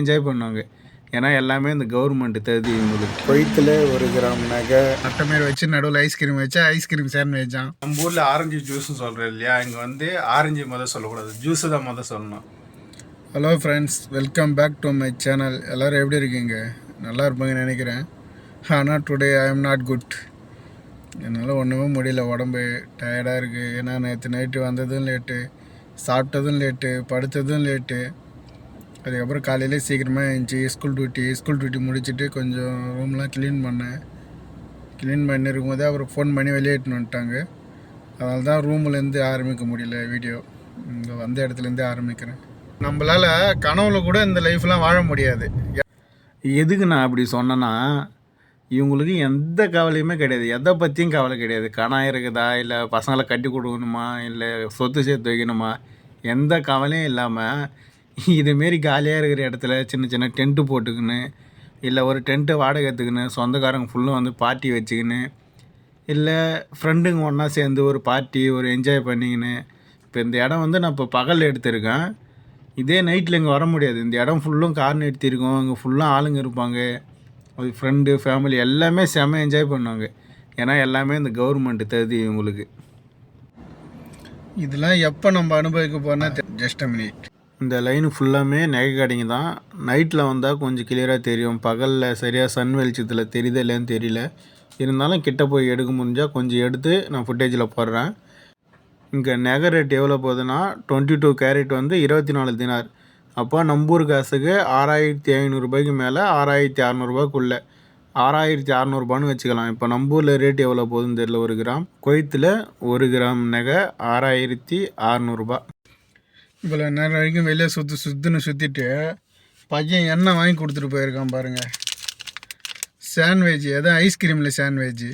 Enjoy பண்ணுவாங்க. ஏன்னா எல்லாமே இந்த கவர்மெண்ட் தருது இவங்களுக்கு. கொய்த்தில் ஒரு கிராம் நகை அட்டை மாரி வச்சு நடுவில் ஐஸ்கிரீம் வச்சு ஐஸ்கிரீம் சாண்ட்விச் தான் நம்ம ஊரில் ஆரஞ்சு ஜூஸ்னு சொல்கிறோம் இல்லையா? இங்கே வந்து ஆரஞ்சு மொதல் சொல்லக்கூடாது. ஜூஸு தான் மொதல் சொல்லணும். Hello friends welcome back to my channel எல்லோரும் எப்படி இருக்கீங்க? நல்லா இருப்பாங்கன்னு நினைக்கிறேன். ஆனால் today I am not good என்னால் ஒன்றுமே முடியல. உடம்பு டயர்டாக இருக்குது ஏன்னா நேற்று நைட்டு வந்ததும் லேட்டு சாப்பிட்டதும் லேட்டு படுத்ததும் லேட்டு அதுக்கப்புறம் காலையிலே சீக்கிரமாக இருந்துச்சு ஸ்கூல் டியூட்டி ஸ்கூல் டியூட்டி முடிச்சுட்டு கொஞ்சம் ரூம்லாம் க்ளீன் பண்ணேன். க்ளீன் பண்ணி இருக்கும்போதே அப்புறம் ஃபோன் பண்ணி வெளியேட்டுன்னு வந்துட்டாங்க. அதனால தான் ரூம்லேருந்து ஆரம்பிக்க முடியல வீடியோ இங்கே வந்த இடத்துலேருந்தே ஆரம்பிக்கிறேன். நம்மளால் கனவுல கூட இந்த லைஃப்லாம் வாழ முடியாது. எதுக்கு நான் அப்படி சொன்னேன்னா இவங்களுக்கு எந்த கவலையுமே கிடையாது. எதை பற்றியும் கவலை கிடையாது. கணம் இருக்குதா? இல்லை பசங்களை கட்டி கொடுக்கணுமா? இல்லை சொத்து சேர்த்து வைக்கணுமா? எந்த கவலையும் இல்லாமல் இதுமாரி காலியாக இருக்கிற இடத்துல சின்ன சின்ன டென்ட்டு போட்டுக்கின்னு இல்லை ஒரு டென்ட்டு வாடகை எடுத்துக்கின்னு சொந்தக்காரங்க ஃபுல்லும் வந்து பார்ட்டி வச்சுக்கின்னு இல்லை ஃப்ரெண்டுங்க ஒன்றா சேர்ந்து ஒரு பார்ட்டி ஒரு என்ஜாய் பண்ணிக்கின்னு இப்போ இந்த இடம் வந்து நான் இப்போ பகல் எடுத்திருக்கேன். இதே நைட்டில் இங்கே வர முடியாது. இந்த இடம் ஃபுல்லும் கார் நிறுத்தியிருக்கோம் இங்கே ஃபுல்லாக ஆளுங்க இருப்பாங்க. அது ஃப்ரெண்டு ஃபேமிலி எல்லாமே செம என்ஜாய் பண்ணுவாங்க. ஏன்னா எல்லாமே இந்த கவர்மெண்ட் தருது இவங்களுக்கு. இதெல்லாம் எப்போ நம்ம அனுபவிக்க போனால் ஜஸ்ட் அ மினிட் இந்த லைன் ஃபுல்லாமே நகை கடைங்க தான். நைட்டில் வந்தால் கொஞ்சம் கிளியராக தெரியும். பகலில் சரியாக சன் வெளிச்சத்தில் தெரியுதா இல்லைன்னு தெரியல. இருந்தாலும் கிட்ட போய் எடுக்க முடிஞ்சால் கொஞ்சம் எடுத்து நான் ஃபுட்டேஜில் போடுறேன். இங்கே நகை ரேட் எவ்வளோ போகுதுன்னா டுவெண்ட்டி டூ கேரட் வந்து இருபத்தி நாலு தினார் அப்போ நம்பூர் காசுக்கு ஆறாயிரத்தி ஐநூறுரூபாய்க்கு மேலே ஆறாயிரத்தி அறநூறுபாக்குள்ளே ஆறாயிரத்தி அறநூறுபான்னு வச்சுக்கலாம். இப்போ நம்பூரில் ரேட் எவ்வளோ போகுதுன்னு தெரியல ஒரு கிராம். குவைத்தில் ஒரு கிராம் நகை ஆறாயிரத்தி அறநூறுபா இவ்வளோ நேரம் வரைக்கும் வெளியே சுற்று சுற்றுன்னு சுற்றிட்டு பையன் எண்ணெய் வாங்கி கொடுத்துட்டு போயிருக்கான் பாருங்கள் சாண்ட்விச் எதாவது ஐஸ்கிரீமில் சாண்ட்விஜ்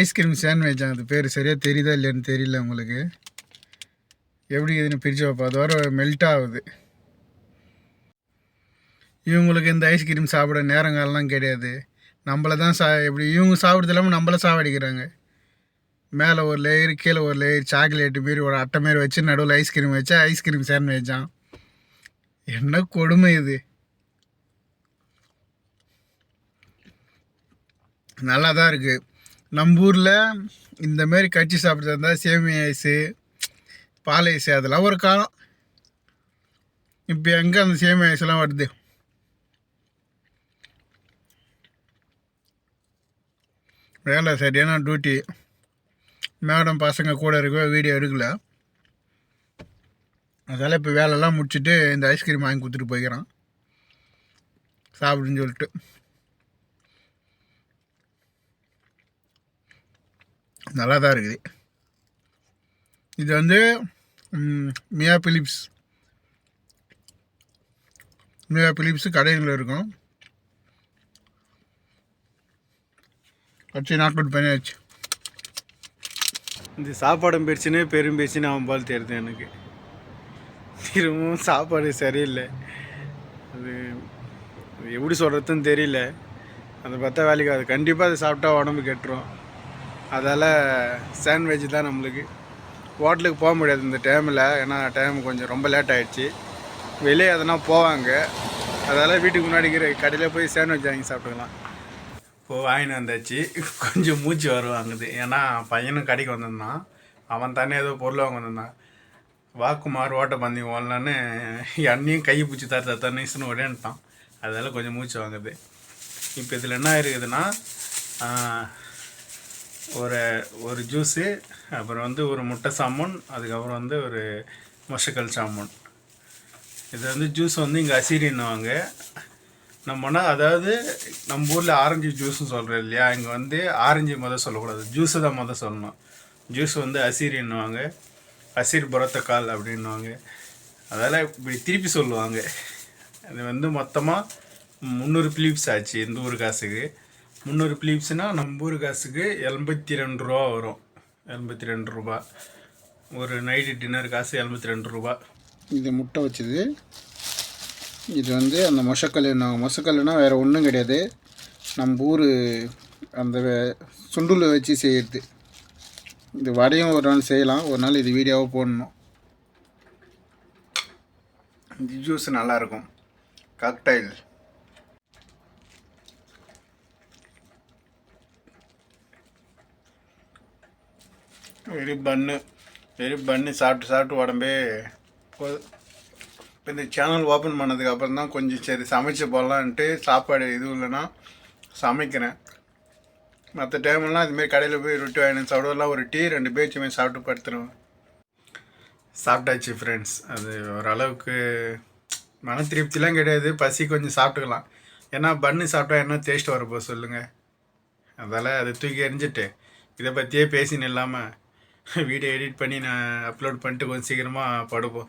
ஐஸ்கிரீம் சாண்ட்விச் அது பேர் சரியாக தெரியுதா இல்லைன்னு தெரியல உங்களுக்கு. எப்படி இதுன்னு பிரித்து வைப்போம் அது வர மெல்ட் ஆகுது. இவங்களுக்கு இந்த ஐஸ்கிரீம் சாப்பிட நேரங்காலம்லாம் கிடையாது. நம்மளை தான் சா எப்படி இவங்க சாப்பிட்றது இல்லாமல் நம்மளை சாவடிக்கிறாங்க மேலே ஒரு லேயர் கீழே ஒரு லேயர் சாக்லேட்டு மாரி ஒரு அட்டை மாரி வச்சு நடுவில் ஐஸ்கிரீம் வச்சு ஐஸ்கிரீம் சாண்ட்விச்சான் என்ன கொடுமை இது? நல்லா தான் இருக்குது நம்ம ஊரில் இந்தமாரி கட்சி சாப்பிட்றதா இருந்தால் சேமியா ஐஸு பால் ஐஸு அதெல்லாம் ஒரு காலம். இப்போ எங்கே அந்த சேமியா ஐஸ்லாம் வருது? வேலை சரியான டியூட்டி மேடம் பசங்க கூட இருக்க வீடியோ எடுக்கல. அதால் இப்போ வேலைலாம் முடிச்சுட்டு இந்த ஐஸ்கிரீம் வாங்கி கொடுத்துட்டு போய்க்கிறான் சாப்பிடுன்னு சொல்லிட்டு. நல்லா தான் இருக்குது. இது வந்து மியா பிலிப்ஸ் மியா பிலிப்ஸ் கடைகளில் இருக்கும். வச்சு நாட் அவுட் பண்ணியாச்சு. இந்த சாப்பாடும் போயிடுச்சுன்னு பெரும் பேச்சுன்னு அவன் பால் தெரியுது எனக்கு. திரும்பவும் சாப்பாடு சரியில்லை. அது அது எப்படி சொல்கிறதுன்னு தெரியல. அதை பார்த்தா வேலைக்கு அது கண்டிப்பாக அதை சாப்பிட்டா உடம்பு கெட்டுரும். அதால் சாண்ட்விச் தான் நம்மளுக்கு. ஹோட்டலுக்கு போக முடியாது இந்த டைமில் ஏன்னா டைம் கொஞ்சம் ரொம்ப லேட் ஆகிடுச்சி வெளியே எதனா போவாங்க. அதால் வீட்டுக்கு முன்னாடி இருக்கிற கடையில் போய் சாண்ட்விச் வாங்கி சாப்பிட்டுக்கலாம். இப்போ வாங்கின்னு வந்தாச்சு. கொஞ்சம் மூச்சு வருவாங்குது ஏன்னா பையனும் கடைக்கு வந்திருந்தான். அவன் தானே ஏதோ பொருள் வாங்க வந்திருந்தான். வாக்குமார் ஓட்ட பந்தயம் ஓடலான்னு எண்ணையும் கை பிடிச்சி தர தத்தன்னு ஓடேன்ட்டான் அதெல்லாம் கொஞ்சம் மூச்சு வாங்குது. இப்போ இதில் என்ன இருக்குதுன்னா ஒரு ஒரு ஜூஸு அப்புறம் வந்து ஒரு முட்டை சாமூன் அதுக்கப்புறம் வந்து ஒரு மொஷக்கல் சாமூன். இது வந்து ஜூஸ் வந்து இங்கே அசிரின்னுவாங்க நம்மனா அதாவது நம்ம ஊரில் ஆரஞ்சு ஜூஸ்னு சொல்கிறோம் இல்லையா? இங்கே வந்து ஆரஞ்சு மொதல் சொல்லக்கூடாது. ஜூஸு தான் மொதல் சொல்லணும். ஜூஸ் வந்து அசீரின்னுவாங்க. அசீர் புறத்தக்கால் அப்படின்னுவாங்க. அதால் இப்படி திருப்பி சொல்லுவாங்க. அது வந்து மொத்தமாக முந்நூறு பிலிப்ஸ் ஆச்சு இந்த ஊர் காசுக்கு. முந்நூறு பிலிப்ஸ்னால் நம்ம ஊர் காசுக்கு எண்பத்தி ரெண்டு ரூபா வரும். எண்பத்தி ரெண்டு ரூபா. ஒரு நைட்டு டின்னர் காசு எண்பத்தி ரெண்டு ரூபா. இது முட்டை வச்சது. இது வந்து அந்த மொசக்கல் மொசக்கல்னா வேறு ஒன்றும் கிடையாது. நம்ம ஊர் அந்த வே- சுண்டுல வச்சு செய்கிறது இது வடையும் ஒரு நாள் செய்யலாம். ஒரு நாள் இது வீடியோவாக போடணும். இந்த ஜூஸ் நல்லாயிருக்கும். காக்டைல் வெறும் பன்னு வெறும் பன்னு சாப்பிட்டு சாப்பிட்டு உடம்பே போதும் இப்போ இந்த சேனல் ஓப்பன் பண்ணதுக்கு அப்புறம் தான் கொஞ்சம் சரி சமைச்சு போடலான்ட்டு சாப்பாடு எதுவும் இல்லைன்னா சமைக்கிறேன். மற்ற டைம்லாம் இதுமாரி கடையில் போய் ரொட்டி வாங்கினு சாப்பிடுவதெல்லாம் ஒரு டீ ரெண்டு பேச்சுமே சாப்பிட்டு படுத்துருவேன் சாப்பிட்டாச்சு ஃப்ரெண்ட்ஸ் அது ஓரளவுக்கு மன திருப்திலாம் கிடையாது. பசி கொஞ்சம் சாப்பிட்டுக்கலாம். ஏன்னா பன்னு சாப்பிட்டா என்ன டேஸ்ட் வரப்போ சொல்லுங்கள் அதால் அதை தூக்கி எறிஞ்சிட்டு இதை பற்றியே பேசின்னு இல்லாமல் வீடியோ எடிட் பண்ணி நான் அப்லோட் பண்ணிட்டு கொஞ்சம் சீக்கிரமாக படுப்போம்.